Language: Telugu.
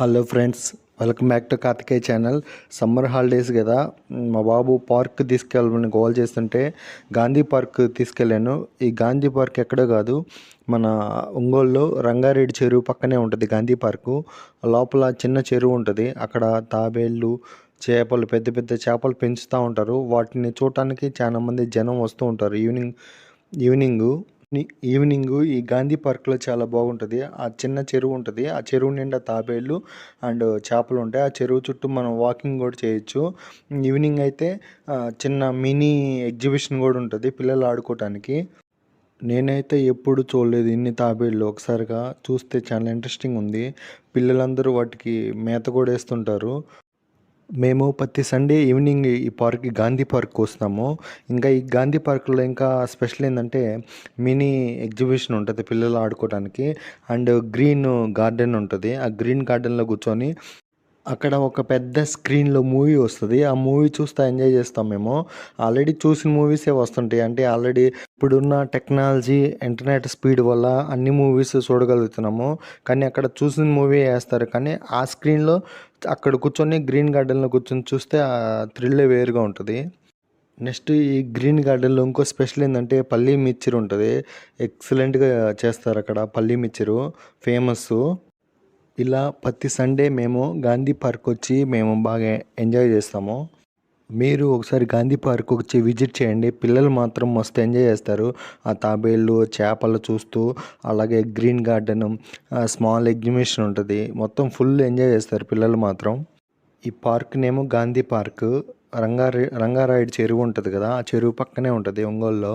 Hello friends welcome back to Karthikeya channel. Summer holidays కదా. మా బాబు పార్క్ తీసుకెళ్ళమని గోల్ చేస్తుంటే గాంధీ పార్క్ తీసుకెళ్ళాను. ఈ గాంధీ పార్క్ ఎక్కడో కాదు మన ఒంగోలులో రంగారెడ్డి చెరువు పక్కనే ఉంటుంది గాంధీ పార్కు. లోపల చిన్న చెరువు ఉంటుంది. అక్కడ తాబేళ్ళు చేపలు పెద్ద పెద్ద చేపలు పెంచుతూ ఉంటారు. వాటిని చూడటానికి చాలామంది జనం వస్తూ ఉంటారు. ఈవినింగ్ ఈవినింగు ఈవినింగ్ ఈ గాంధీ పార్క్లో చాలా బాగుంటుంది. ఆ చిన్న చెరువు ఉంటుంది. ఆ చెరువు నిండా తాబేళ్ళు అండ్ చేపలు ఉంటాయి. ఆ చెరువు చుట్టూ మనం వాకింగ్ కూడా చేయొచ్చు. ఈవినింగ్ అయితే చిన్న మినీ ఎగ్జిబిషన్ కూడా ఉంటుంది పిల్లలు ఆడుకోవటానికి నేనైతే ఎప్పుడు చూడలేదు ఇన్ని తాబేళ్ళు ఒకసారిగా చూస్తే చాలా ఇంట్రెస్టింగ్ ఉంది. పిల్లలందరూ వాటికి మేత కూడా వేస్తుంటారు. మేము ప్రతి సండే ఈవినింగ్ ఈ పార్క్ గాంధీ పార్క్ వస్తాము ఇంకా ఈ గాంధీ పార్క్లో ఇంకా స్పెషల్ ఏంటంటే మినీ ఎగ్జిబిషన్ ఉంటుంది పిల్లలు ఆడుకోవడానికి. అండ్ గ్రీన్ గార్డెన్ ఉంటుంది. ఆ గ్రీన్ గార్డెన్లో కూర్చొని అక్కడ ఒక పెద్ద స్క్రీన్లో మూవీ వస్తుంది. ఆ మూవీ చూస్తూ ఎంజాయ్ చేస్తాం మేము. ఆల్రెడీ చూసిన మూవీసే వస్తుంటాయి. అంటే ఆల్రెడీ ఇప్పుడున్న టెక్నాలజీ ఇంటర్నెట్ స్పీడ్ వల్ల అన్ని మూవీస్ చూడగలుగుతున్నాము. కానీ అక్కడ చూసిన మూవీ వేస్తారు. కానీ ఆ స్క్రీన్లో అక్కడ కూర్చొని గ్రీన్ గార్డెన్లో కూర్చొని చూస్తే ఆ థ్రిల్లే వేరుగా ఉంటుంది. నెక్స్ట్ ఈ గ్రీన్ గార్డెన్లో ఇంకో స్పెషల్ ఏంటంటే పల్లీ మిర్చిర్ ఉంటుంది. ఎక్సలెంట్గా చేస్తారు అక్కడ పల్లీ మిర్చిరు ఫేమస్ ఇలా ప్రతి సండే మేము గాంధీ పార్క్ వచ్చి మేము బాగా ఎంజాయ్ చేస్తాము. మీరు ఒకసారి గాంధీ పార్క్ వచ్చి విజిట్ చేయండి. పిల్లలు మాత్రం మస్తు ఎంజాయ్ చేస్తారు. ఆ తాబేళ్ళు చేపలు చూస్తూ అలాగే గ్రీన్ గార్డెన్ స్మాల్ ఎగ్జిబిషన్ ఉంటుంది. మొత్తం ఫుల్ ఎంజాయ్ చేస్తారు పిల్లలు మాత్రం. ఈ పార్క్ నేమో గాంధీ పార్క్. రంగారె రంగారాయుడు చెరువు ఉంటుంది కదా ఆ చెరువు పక్కనే ఉంటుంది ఒంగోలులో.